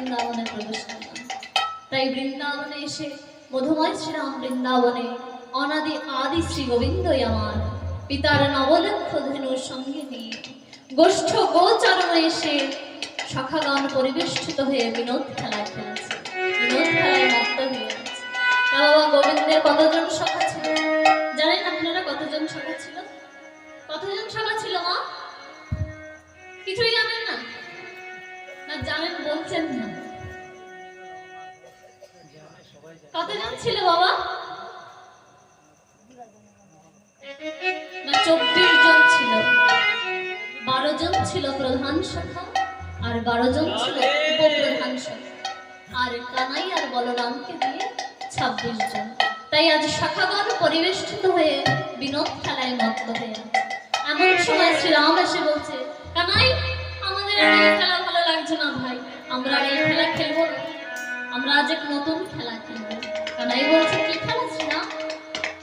বৃন্দাবনে প্রবেশ করলাম। তাই বৃন্দাবনে এসে মধুময় শ্রীরাম বৃন্দাবনে অনাদি আদি শ্রী গোবিন্দই আমার পিতার নবলক্ষ ধেনুর সঙ্গে নিয়ে গোষ্ঠ গোচরণে এসে সখাগান পরিবেষ্টিত হয়ে বিনোদ খেলা খেলেছে। বিনোদ খেলায় মত্ত হয়ে তা বাবা গোবিন্দের কতজন সখা ছিল? জানেন আপনারা কতজন সখা ছিল? কতজন সখা ছিল মা? কিছুই জানেন না? না, জানেন, বলছেন না। কতজন ছিল বাবা? চব্বিশ জন ছিল। বারো জন ছিল প্রধান শাখা আর বারো জন ছিল উপপ্রধান শাখা। আর কানাই আর বলরামকে দিয়ে ছাব্বিশ জন। তাই আজ শাখাগণ পরিবেষ্টিত হয়ে বিনোদ খেলায় মত্ত হয়ে এমন সময় শ্রীরাম এসে বলছে, কানাই, আমাদের এই খেলা ভালো লাগছে না ভাই। আমরা এই খেলা খেলব আমরা আজ এক নতুন খেলা খেলব। কানাই বলছে, কি খেলা শ্রীরাম?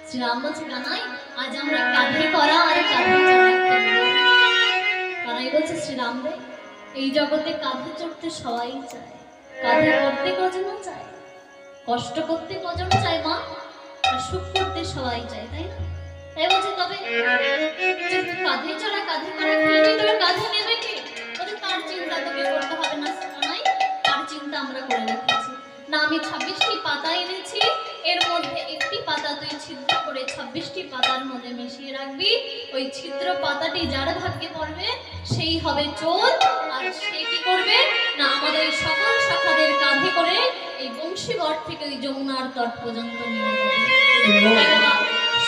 শ্রীরাম বলছে কানাই আজ আমরা কাঁধে করা আর কাঁধে কানাই বলছে, শ্রীরাম রে, এই জগতে কাঁধে চড়তে সবাই চায়। কাঁধে করতে কজন চায়? কষ্ট করতে কজন চায় মা? আর সুখ করতে সবাই চায়, তাই না? তাই বলছে, তবে কাঁধে চড়া, কাঁধে করা খেলবি তবে কাঁধে নেবে কে? তার চিন্তা তোকে করতে হবে না কানাই তার চিন্তা আমরা করে রেখেছি না, আমি ছাব্বিশটি পাতা এনেছি। এর মধ্যে একটি পাতা তুই ছিদ্র করে ছাব্বিশটি পাতার মধ্যে মিশিয়ে রাখবি। ওই ছিদ্র পাতাটি যার ভাগ্যে পড়বে, সেই হবে চোর। আর সে কি করবে? না, আমাদের সকল শাখাদের কাঁধে করে এই বংশীগড় থেকে ওই যমুনার তট পর্যন্ত নিয়ে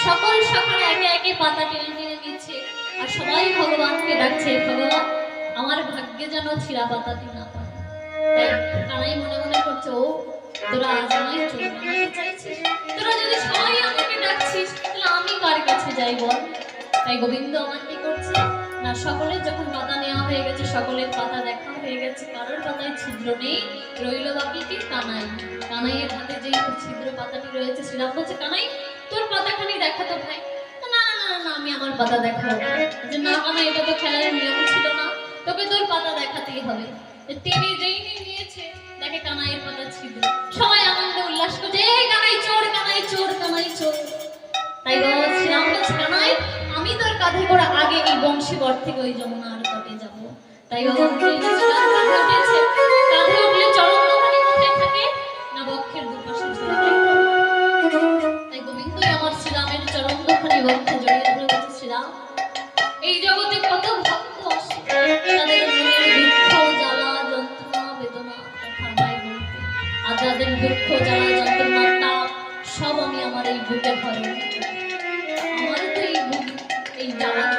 সকল শাখার একে একে পাতা টেনে টেনে নিচ্ছে। আর সবাই ভগবানকে ডাকছে, ভগবান, আমার ভাগ্যে যেন ছিঁড়া পাতাটি কানাই মনে পাতা নেওয়া হয়ে গেছে সকলের পাতা দেখা হয়ে গেছে। কারোর পাতায় ছিদ্র নেই রইল বাকি কি? কানাই। কানাইয়ের হাতে যেই ছিদ্র পাতাটি রয়েছে শ্রীরাম বলছে কানাই তোর পাতাখানি দেখা ভাই। না না না না, আমি আমার পাতা দেখাবো না কানাই এটা তো খেলার নিয়ম ছিল না। তোকে তোর পাতা দেখাতেই হবে। টেনে যেই নিয়েছে দেখে কানাইয়ের পাতা ছিদ্র সবাই আনন্দে উল্লাস করছে "এই কানাই চোর কানাই চোর কানাই চোর। তাই কানাই, আমি তোর কাঁধে করে আগে এই থেকে ওই যমুনার তটে যাব। তাই এই জগতে কত তাদের আর যাদের দুঃখ জ্বালা যন্ত্রণা সব আমি আমার এই বুকে ভরে আমার তো এই বুক, এই জ্বালা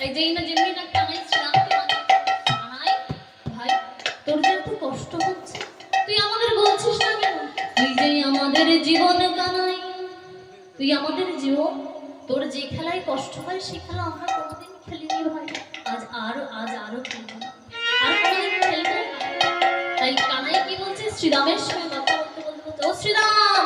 তাই যেই না যেমনি না কানাই শ্রীরামকে মানে ভাই তোর যে এত কষ্ট হচ্ছে তুই আমাদের বলছিস না কেন তুই যেই আমাদের জীবন কানাই তুই আমাদের জীবন তোর যে খেলায় কষ্ট হয় সেই খেলা আমরা কোনোদিন খেলিনি ভাই আজ আরও আজ আরও খেলব আর কোনোদিন খেলব তাই কানাই কি বলছে শ্রীরামের সঙ্গে কথা বলতে বলতে বলতে ও শ্রীরাম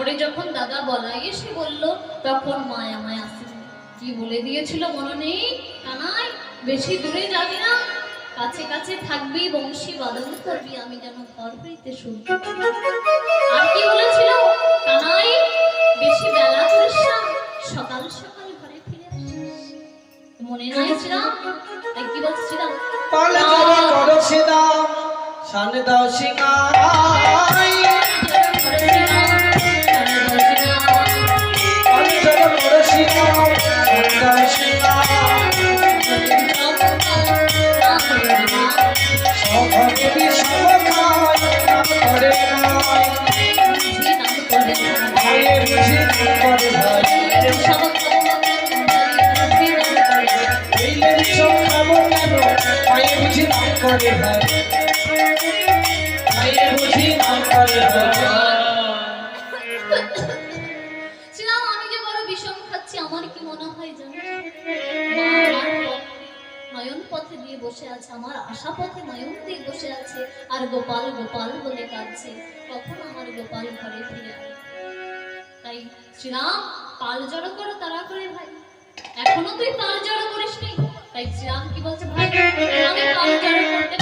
তারপরে যখন দাদা বলাই এসে বলল, তখন মা আমায় আসেনি কি বলে দিয়েছিল মনে নেই কানাই, বেশি দূরে যাবি না। কাছে কাছে থাকবি, বংশী বাদন করবি, আমি যেন ঘর হইতে শুনতে আর কি বলেছিল? কানাই, বেশি বেলা করিস সকাল সকাল ঘরে ফিরে আসিস। মনে শ্রীরাম তাই কি বলছে শ্রীরাম পালে জড়ো করো সিদাম সানে দাও নয়ন আমার গোপাল ঘরে তাই শ্রীরাম পাল করো তারা করে ভাই। এখনও তুই পাল জড়ো তাই শ্রীরাম কি বলছে ভাই? আমি পাল জড়ো করতে